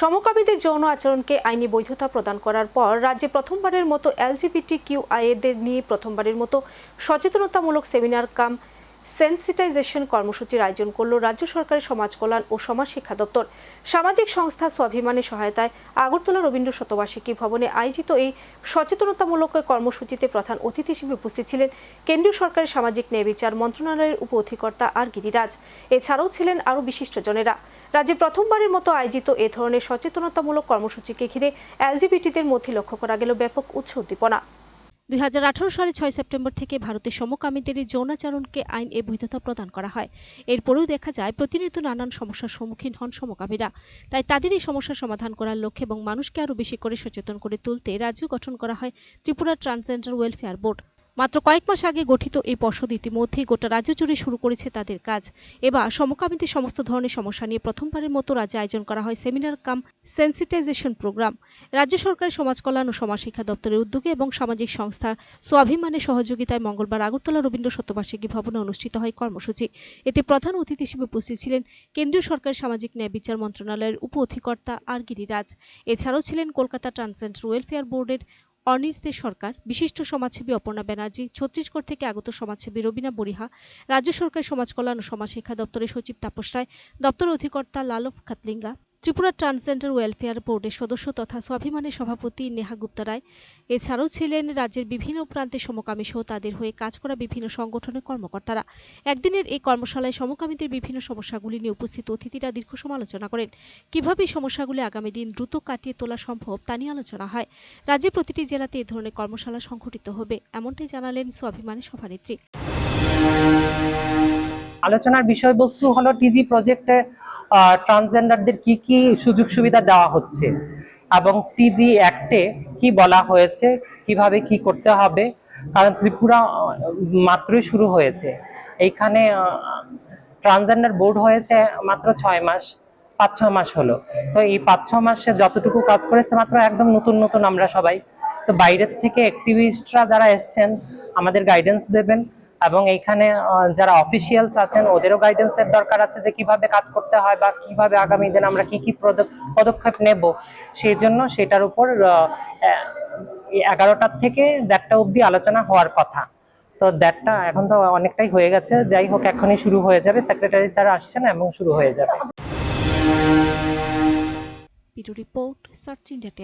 সমকামীদের যৌন আচরণকে আইনি বৈধতা প্রদান করার পর রাজ্যে প্রথমবারের মতো এলজিবিটি কিউ আইএদের নিয়ে প্রথমবারের মতো সচেতনতামূলক সেমিনার কাম সেন্সিটাইজেশন কর্মসূচির আয়োজন করল রাজ্য সরকারের সমাজ কল্যাণ ও সমাজ শিক্ষা দপ্তর। সামাজিক সংস্থা স্বাভিমানের সহায়তায় আগরতলা রবীন্দ্র শতবার্ষিকী ভবনে আয়োজিত এই সচেতনতামূলক কর্মসূচিতে প্রধান অতিথি হিসেবে উপস্থিত ছিলেন কেন্দ্রীয় সরকারের সামাজিক ন্যায় বিচার মন্ত্রণালয়ের উপ অধিকর্তা আর গিরিরাজ। এছাড়াও ছিলেন আরও বিশিষ্টজনেরা। রাজ্যে প্রথমবারের মতো আয়োজিত এ ধরনের সচেতনতামূলক কর্মসূচিকে ঘিরে এলজিবিটিদের মধ্যে লক্ষ্য করা গেল ব্যাপক উৎস উদ্দীপনা। দুই হাজার আঠেরো সালে ছয় সেপ্টেম্বর থেকে ভারতের সমকামীদের যৌনাচরণকে আইন এ বৈধতা প্রদান করা হয়। এরপরেও দেখা যায়, প্রতিনিয়ত নানান সমস্যার সম্মুখীন হন সমকামীরা। তাই তাদের এই সমস্যার সমাধান করার লক্ষ্যে এবং মানুষকে আরও বেশি করে সচেতন করে তুলতে রাজ্য গঠন করা হয় ত্রিপুরা ট্রান্সজেন্ডার ওয়েলফেয়ার বোর্ড। মাত্র কয়েক মাস আগে গঠিত এই পর্ষদ ইতিমধ্যেই গোটা রাজ্য জুড়ে শুরু করেছে তাদের কাজ। এবার সমকামীদের সমস্ত ধরনের সমস্যা নিয়ে প্রথমবারের মতো রাজ্যে আয়োজন করা হয় সেমিনার কাম সেন্সিটাইজেশন প্রোগ্রাম। রাজ্য সরকারের সমাজ কল্যাণ ও সমাজ শিক্ষা দপ্তরের উদ্যোগে এবং সামাজিক সংস্থা স্বাভিমানের সহযোগিতায় মঙ্গলবার আগরতলা রবীন্দ্র শতবার্ষিকী ভবনে অনুষ্ঠিত হয় কর্মসূচি। এতে প্রধান অতিথি হিসেবে উপস্থিত ছিলেন কেন্দ্রীয় সরকারের সামাজিক ন্যায় বিচার মন্ত্রণালয়ের উপ অধিকর্তা আর গিরিরাজ এছাড়াও ছিলেন কলকাতা ট্রান্সজেন্ডার ওয়েলফেয়ার বোর্ডের অর্নিশ দে সরকার, বিশিষ্ট সমাজসেবী অপর্ণা ব্যানার্জি, ছত্তিশগড় থেকে আগত সমাজসেবী রবিনা বরিহা, রাজ্য সরকার সমাজ কল্যাণ ও সমাজ শিক্ষা দপ্তরের সচিব তাপস রায়, দপ্তর অধিকর্তা লালফ খাতলিঙ্গা ত্রিপুরা ট্রান্সজেন্ডার ওয়েলফেয়ার বোর্ডের সদস্য তথা স্বাভিমানের সভাপতি নেহা গুপ্তা রায়। এছাড়াও ছিলেন রাজ্যের বিভিন্ন প্রান্তে সমকামী সহ তাদের হয়ে কাজ করা বিভিন্ন সংগঠনের কর্মকর্তারা। একদিনের এই কর্মশালায় সমকামীদের বিভিন্ন সমস্যাগুলি নিয়ে উপস্থিত অতিথিরা দীর্ঘ সমালোচনা করেন। কীভাবে এই সমস্যাগুলি আগামী দিন দ্রুত কাটিয়ে তোলা সম্ভব তা নিয়ে আলোচনা হয়। রাজ্যের প্রতিটি জেলাতে এ ধরনের কর্মশালা সংঘটিত হবে, এমনটাই জানালেন স্বাভিমানের সভানেত্রী। আলোচনার বিষয়বস্তু হলো টিজি প্রজেক্টে ট্রান্সজেন্ডারদের কি কি সুযোগ সুবিধা দেওয়া হচ্ছে এবং টিজি অ্যাক্টে কি বলা হয়েছে, কীভাবে কি করতে হবে, কারণ ত্রিপুরা মাত্রই শুরু হয়েছে। এইখানে ট্রান্সজেন্ডার বোর্ড হয়েছে মাত্র ছয় মাস, পাঁচ ছ মাস হলো। তো এই পাঁচ ছ মাসে যতটুকু কাজ করেছে মাত্র একদম নতুন নতুন আমরা সবাই। তো বাইরের থেকে অ্যাক্টিভিস্টরা যারা এসছেন, আমাদের গাইডেন্স দেবেন। এবং এইখানে যারা অফিসিয়ালস আছেন, ওদেরও গাইডেন্সের দরকার আছে যে কীভাবে কাজ করতে হয় বা কীভাবে আগামী দিন আমরা কি কি পদক্ষেপ নেব। সেই জন্য সেটার উপর এগারোটার থেকে দেড়টা অবধি আলোচনা হওয়ার কথা। তো দেড়টা এখন তো অনেকটাই হয়ে গেছে। যাই হোক, এখনই শুরু হয়ে যাবে। সেক্রেটারি স্যার আসছেন এবং শুরু হয়ে যাবে। Report, search India